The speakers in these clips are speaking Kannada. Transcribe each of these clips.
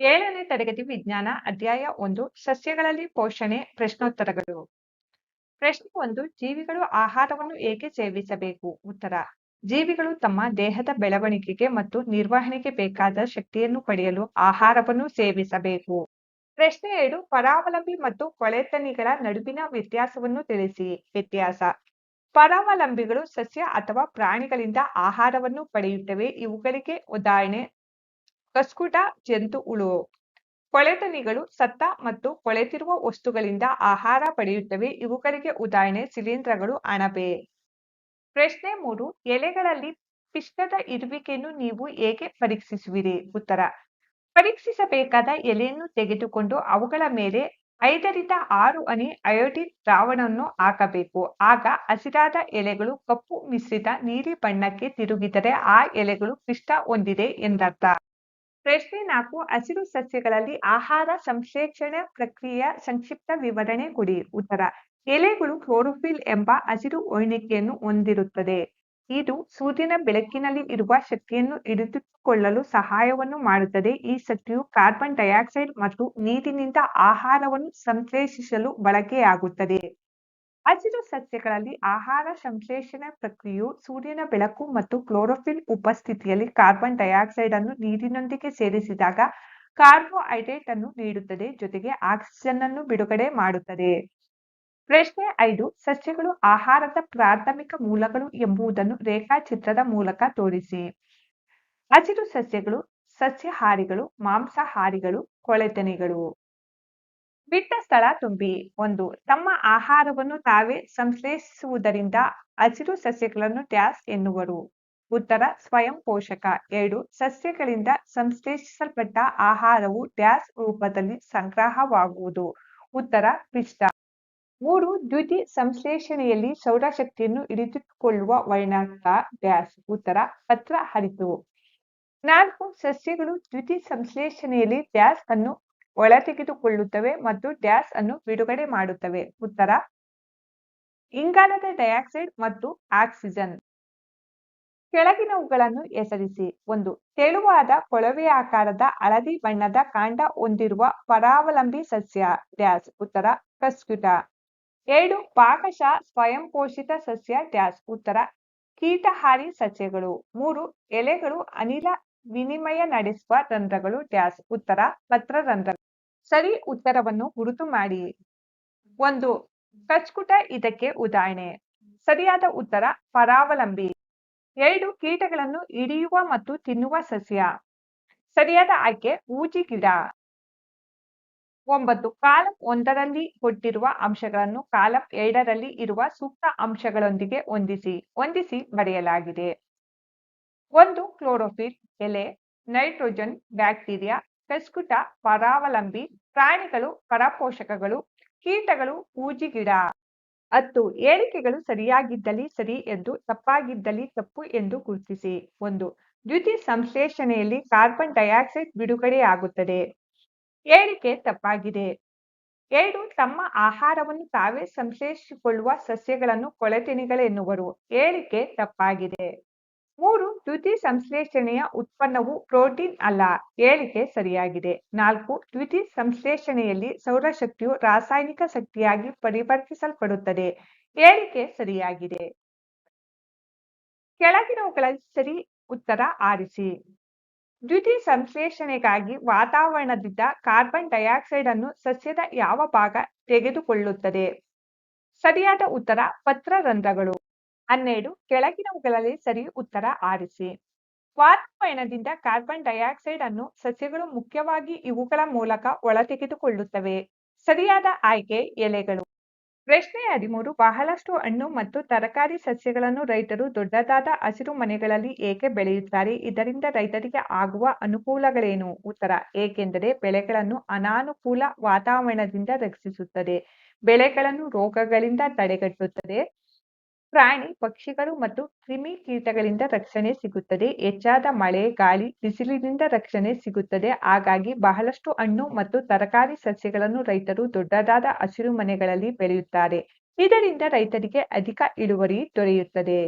ಏಳನೇ ತರಗತಿ ವಿಜ್ಞಾನ ಅಧ್ಯಾಯ ಒಂದು, ಸಸ್ಯಗಳಲ್ಲಿ ಪೋಷಣೆ, ಪ್ರಶ್ನೋತ್ತರಗಳು. ಪ್ರಶ್ನೆ ಒಂದು, ಜೀವಿಗಳು ಆಹಾರವನ್ನು ಏಕೆ ಸೇವಿಸಬೇಕು? ಉತ್ತರ, ಜೀವಿಗಳು ತಮ್ಮ ದೇಹದ ಬೆಳವಣಿಗೆಗೆ ಮತ್ತು ನಿರ್ವಹಣೆಗೆ ಬೇಕಾದ ಶಕ್ತಿಯನ್ನು ಪಡೆಯಲು ಆಹಾರವನ್ನು ಸೇವಿಸಬೇಕು. ಪ್ರಶ್ನೆ ಎರಡು, ಪರಾವಲಂಬಿ ಮತ್ತು ಕೊಳೆತನಿಗಳ ನಡುವಿನ ವ್ಯತ್ಯಾಸವನ್ನು ತಿಳಿಸಿ. ವ್ಯತ್ಯಾಸ, ಪರಾವಲಂಬಿಗಳು ಸಸ್ಯ ಅಥವಾ ಪ್ರಾಣಿಗಳಿಂದ ಆಹಾರವನ್ನು ಪಡೆಯುತ್ತವೆ, ಇವುಗಳಿಗೆ ಉದಾಹರಣೆ ಕಸ್ಕುಟ, ಜಂತು ಹುಳು ಕೊಳೆತನಿಗಳು ಸತ್ತ ಮತ್ತು ಕೊಳೆತಿರುವ ವಸ್ತುಗಳಿಂದ ಆಹಾರ ಪಡೆಯುತ್ತವೆ. ಇವುಗಳಿಗೆ ಉದಾಹರಣೆ ಶಿಲೀಂಧ್ರಗಳು ಅಣಬೆ. ಪ್ರಶ್ನೆ ಮೂರು, ಎಲೆಗಳಲ್ಲಿ ಪಿಷ್ಟದ ಇರುವಿಕೆಯನ್ನು ನೀವು ಹೇಗೆ ಪರೀಕ್ಷಿಸುವಿರಿ? ಉತ್ತರ, ಪರೀಕ್ಷಿಸಬೇಕಾದ ಎಲೆಯನ್ನು ತೆಗೆದುಕೊಂಡು ಅವುಗಳ ಮೇಲೆ ಐದರಿಂದ ಆರು ಅನಿ ಅಯೋಡಿನ್ ದ್ರಾವಣವನ್ನು ಹಾಕಬೇಕು. ಆಗ ಹಸಿರಾದ ಎಲೆಗಳು ಕಪ್ಪು, ಮಿಶ್ರಿತ, ನೀಲಿ ಬಣ್ಣಕ್ಕೆ ತಿರುಗಿದರೆ ಆ ಎಲೆಗಳು ಪಿಷ್ಟ ಹೊಂದಿದೆ ಎಂದರ್ಥ. ಪ್ರಶ್ನೆ ನಾಲ್ಕು, ಹಸಿರು ಸಸ್ಯಗಳಲ್ಲಿ ಆಹಾರ ಸಂಶ್ಲೇಷಣೆ ಪ್ರಕ್ರಿಯೆಯ ಸಂಕ್ಷಿಪ್ತ ವಿವರಣೆ ಕೊಡಿ. ಉತ್ತರ, ಎಲೆಗಳು ಕ್ಲೋರೋಫಿಲ್ ಎಂಬ ಹಸಿರು ಒಣಿಕೆಯನ್ನು ಹೊಂದಿರುತ್ತದೆ. ಇದು ಸೂರ್ಯನ ಬೆಳಕಿನಲ್ಲಿ ಇರುವ ಶಕ್ತಿಯನ್ನು ಹಿಡಿದಿಟ್ಟುಕೊಳ್ಳಲು ಸಹಾಯವನ್ನು ಮಾಡುತ್ತದೆ. ಈ ಶಕ್ತಿಯು ಕಾರ್ಬನ್ ಡೈಆಕ್ಸೈಡ್ ಮತ್ತು ನೀರಿನಿಂದ ಆಹಾರವನ್ನು ಸಂಶ್ಲೇಷಿಸಲು ಬಳಕೆಯಾಗುತ್ತದೆ. ಹಸಿರು ಸಸ್ಯಗಳಲ್ಲಿ ಆಹಾರ ಸಂಶ್ಲೇಷಣೆ ಪ್ರಕ್ರಿಯೆಯು ಸೂರ್ಯನ ಬೆಳಕು ಮತ್ತು ಕ್ಲೋರೋಫಿಲ್ ಉಪಸ್ಥಿತಿಯಲ್ಲಿ ಕಾರ್ಬನ್ ಡೈಆಕ್ಸೈಡ್ ಅನ್ನು ನೀರಿನೊಂದಿಗೆ ಸೇರಿಸಿದಾಗ ಕಾರ್ಬೋಹೈಡ್ರೇಟ್ ಅನ್ನು ನೀಡುತ್ತದೆ, ಜೊತೆಗೆ ಆಕ್ಸಿಜನ್ ಅನ್ನು ಬಿಡುಗಡೆ ಮಾಡುತ್ತದೆ. ಪ್ರಶ್ನೆ ಐದು, ಸಸ್ಯಗಳು ಆಹಾರದ ಪ್ರಾಥಮಿಕ ಮೂಲಗಳು ಎಂಬುದನ್ನು ರೇಖಾಚಿತ್ರದ ಮೂಲಕ ತೋರಿಸಿ. ಹಸಿರು ಸಸ್ಯಗಳು ಸಸ್ಯಹಾರಿಗಳು, ಮಾಂಸಾಹಾರಿಗಳು, ಕೊಳೆತನಿಗಳು. ಬಿಟ್ಟ ಸ್ಥಳ ತುಂಬಿ ಒಂದು ತಮ್ಮ ಆಹಾರವನ್ನು ತಾವೇ ಸಂಶ್ಲೇಷಿಸುವುದರಿಂದ ಹಸಿರು ಸಸ್ಯಗಳನ್ನು ಟ್ಯಾಸ್ ಎನ್ನುವರು. ಉತ್ತರ, ಸ್ವಯಂ ಪೋಷಕ. ಎರಡು, ಸಸ್ಯಗಳಿಂದ ಸಂಶ್ಲೇಷಿಸಲ್ಪಟ್ಟ ಆಹಾರವು ಡ್ಯಾಸ್ ರೂಪದಲ್ಲಿ ಸಂಗ್ರಹವಾಗುವುದು. ಉತ್ತರ ಪಿಷ್ಟ ಮೂರು, ದ್ಯುತಿ ಸಂಶ್ಲೇಷಣೆಯಲ್ಲಿ ಸೌರಶಕ್ತಿಯನ್ನು ಹಿಡಿದಿಟ್ಟುಕೊಳ್ಳುವ ವರ್ಣಕ ಡ್ಯಾಸ್ ಉತ್ತರ, ಪತ್ರ ಹರಿತು. ನಾಲ್ಕು, ಸಸ್ಯಗಳು ದ್ಯುತಿ ಸಂಶ್ಲೇಷಣೆಯಲ್ಲಿ ಡ್ಯಾಸ್ ಅನ್ನು ಒಳತೆಗೆದುಕೊಳ್ಳುತ್ತವೆ ಮತ್ತು ಡ್ಯಾಸ್ ಅನ್ನು ಬಿಡುಗಡೆ ಮಾಡುತ್ತವೆ. ಉತ್ತರ. ಇಂಗಾಲದ ಡೈಆಕ್ಸೈಡ್ ಮತ್ತು ಆಕ್ಸಿಜನ್. ಕೆಳಗಿನವುಗಳನ್ನು ಹೆಸರಿಸಿ. ಒಂದು, ತೆಳುವಾದ ಕೊಳವೆ ಆಕಾರದ ಹಳದಿ ಬಣ್ಣದ ಕಾಂಡ ಹೊಂದಿರುವ ಪರಾವಲಂಬಿ ಸಸ್ಯ ಡ್ಯಾಸ್ ಉತ್ತರ, ಕಸ್ಕುಟ. ಎರಡು, ಪಾಕಶಃ ಸ್ವಯಂ ಪೋಷಿತ ಸಸ್ಯ ಡ್ಯಾಸ್ ಉತ್ತರ, ಕೀಟಹಾರಿ ಸಸ್ಯಗಳು. ಮೂರು, ಎಲೆಗಳು ಅನಿಲ ವಿನಿಮಯ ನಡೆಸುವ ರಂಧ್ರಗಳು ಡ್ಯಾಸ್ ಉತ್ತರ, ಪತ್ರರಂಧ್ರ ಸರಿ ಉತ್ತರವನ್ನು ಗುರುತು ಮಾಡಿ. ಒಂದು ಕಚ್ಕುಟ ಇದಕ್ಕೆ ಉದಾಹರಣೆ. ಸರಿಯಾದ ಉತ್ತರ, ಪರಾವಲಂಬಿ. ಎರಡು, ಕೀಟಗಳನ್ನು ಹಿಡಿಯುವ ಮತ್ತು ತಿನ್ನುವ ಸಸ್ಯ. ಸರಿಯಾದ ಆಯ್ಕೆ, ಊಜಿ ಗಿಡ. ಒಂಬತ್ತು, ಕಾಲಂ ಒಂದರಲ್ಲಿ ಕೊಟ್ಟಿರುವ ಅಂಶಗಳನ್ನು ಕಾಲಂ ಎರಡರಲ್ಲಿ ಇರುವ ಸೂಕ್ತ ಅಂಶಗಳೊಂದಿಗೆ ಹೊಂದಿಸಿ. ಹೊಂದಿಸಿ ಬರೆಯಲಾಗಿದೆ. ಒಂದು, ಕ್ಲೋರೋಫಿಲ್, ಎಲೆ, ನೈಟ್ರೋಜನ್, ಬ್ಯಾಕ್ಟೀರಿಯಾ ಕಸ್ಕುಟ, ಪರಾವಲಂಬಿ, ಪ್ರಾಣಿಗಳು, ಪರಪೋಷಕಗಳು, ಕೀಟಗಳು ಪೂಜಿ ಗಿಡ. ಹತ್ತು, ಹೇಳಿಕೆಗಳು ಸರಿಯಾಗಿದ್ದಲ್ಲಿ ಸರಿ ಎಂದು ತಪ್ಪಾಗಿದ್ದಲ್ಲಿ ತಪ್ಪು ಎಂದು ಗುರುತಿಸಿ. ಒಂದು, ದ್ಯುತಿ ಸಂಶ್ಲೇಷಣೆಯಲ್ಲಿ ಕಾರ್ಬನ್ ಡೈಆಕ್ಸೈಡ್ ಬಿಡುಗಡೆಯಾಗುತ್ತದೆ. ಹೇಳಿಕೆ ತಪ್ಪಾಗಿದೆ. ಎರಡು, ತಮ್ಮ ಆಹಾರವನ್ನು ತಾವೇ ಸಂಶ್ಲೇಷಿಸಿಕೊಳ್ಳುವ ಸಸ್ಯಗಳನ್ನು ಕೊಳೆತಿಣಿಗಳೆನ್ನುವರು. ಹೇಳಿಕೆ ತಪ್ಪಾಗಿದೆ. ಮೂರು ದ್ಯುತಿ ಸಂಶ್ಲೇಷಣೆಯ ಉತ್ಪನ್ನವು ಪ್ರೋಟೀನ್ ಅಲ್ಲ. ಹೇಳಿಕೆ ಸರಿಯಾಗಿದೆ. ನಾಲ್ಕು ದ್ಯುತಿ ಸಂಶ್ಲೇಷಣೆಯಲ್ಲಿ ಸೌರಶಕ್ತಿಯು ರಾಸಾಯನಿಕ ಶಕ್ತಿಯಾಗಿ ಪರಿವರ್ತಿಸಲ್ಪಡುತ್ತದೆ. ಹೇಳಿಕೆ ಸರಿಯಾಗಿದೆ. ಕೆಳಗಿನವುಗಳಲ್ಲಿ ಸರಿ ಉತ್ತರ ಆರಿಸಿ. ದ್ಯುತಿ ಸಂಶ್ಲೇಷಣೆಗಾಗಿ ವಾತಾವರಣದಿಂದ ಕಾರ್ಬನ್ ಡೈಆಕ್ಸೈಡ್ ಅನ್ನು ಸಸ್ಯದ ಯಾವ ಭಾಗ ತೆಗೆದುಕೊಳ್ಳುತ್ತದೆ? ಸರಿಯಾದ ಉತ್ತರ ಪತ್ರರಂಧ್ರಗಳು. ಹನ್ನೆರಡು, ಕೆಳಗಿನವುಗಳಲ್ಲಿ ಸರಿ ಉತ್ತರ ಆರಿಸಿ. ವಾತಾವರಣದಿಂದ ಕಾರ್ಬನ್ ಡೈಆಕ್ಸೈಡ್ ಅನ್ನು ಸಸ್ಯಗಳು ಮುಖ್ಯವಾಗಿ ಇವುಗಳ ಮೂಲಕ ಒಳತೆಗೆದುಕೊಳ್ಳುತ್ತವೆ. ಸರಿಯಾದ ಆಯ್ಕೆ ಎಲೆಗಳು. ಪ್ರಶ್ನೆ ಹದಿಮೂರು, ಬಹಳಷ್ಟು ಹಣ್ಣು ಮತ್ತು ತರಕಾರಿ ಸಸ್ಯಗಳನ್ನು ರೈತರು ದೊಡ್ಡದಾದ ಹಸಿರು ಮನೆಗಳಲ್ಲಿ ಏಕೆ ಬೆಳೆಯುತ್ತಾರೆ? ಇದರಿಂದ ರೈತರಿಗೆ ಆಗುವ ಅನುಕೂಲಗಳೇನು? ಉತ್ತರ, ಏಕೆಂದರೆ ಬೆಳೆಗಳನ್ನು ಅನಾನುಕೂಲ ವಾತಾವರಣದಿಂದ ರಕ್ಷಿಸುತ್ತದೆ. ಬೆಳೆಗಳನ್ನು ರೋಗಗಳಿಂದ ತಡೆಗಟ್ಟುತ್ತದೆ. ಪ್ರಾಣಿ, ಪಕ್ಷಿಗಳು ಮತ್ತು ಕ್ರಿಮಿ ಕೀಟಗಳಿಂದ ರಕ್ಷಣೆ ಸಿಗುತ್ತದೆ. ಹೆಚ್ಚಾದ ಮಳೆ, ಗಾಳಿ, ಬಿಸಿಲಿನಿಂದ ರಕ್ಷಣೆ ಸಿಗುತ್ತದೆ. ಹಾಗಾಗಿ ಬಹಳಷ್ಟು ಹಣ್ಣು ಮತ್ತು ತರಕಾರಿ ಸಸ್ಯಗಳನ್ನು ರೈತರು ದೊಡ್ಡದಾದ ಹಸಿರು ಮನೆಗಳಲ್ಲಿ ಬೆಳೆಯುತ್ತಾರೆ. ಇದರಿಂದ ರೈತರಿಗೆ ಅಧಿಕ ಇಳುವರಿ ದೊರೆಯುತ್ತದೆ.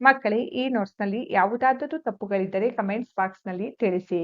ಮಕ್ಕಳೇ, ಈ ನೋಟ್ಸ್ನಲ್ಲಿ ಯಾವುದಾದರೂ ತಪ್ಪುಗಳಿದ್ದರೆ ಕಮೆಂಟ್ಸ್ ಬಾಕ್ಸ್ನಲ್ಲಿ ತಿಳಿಸಿ.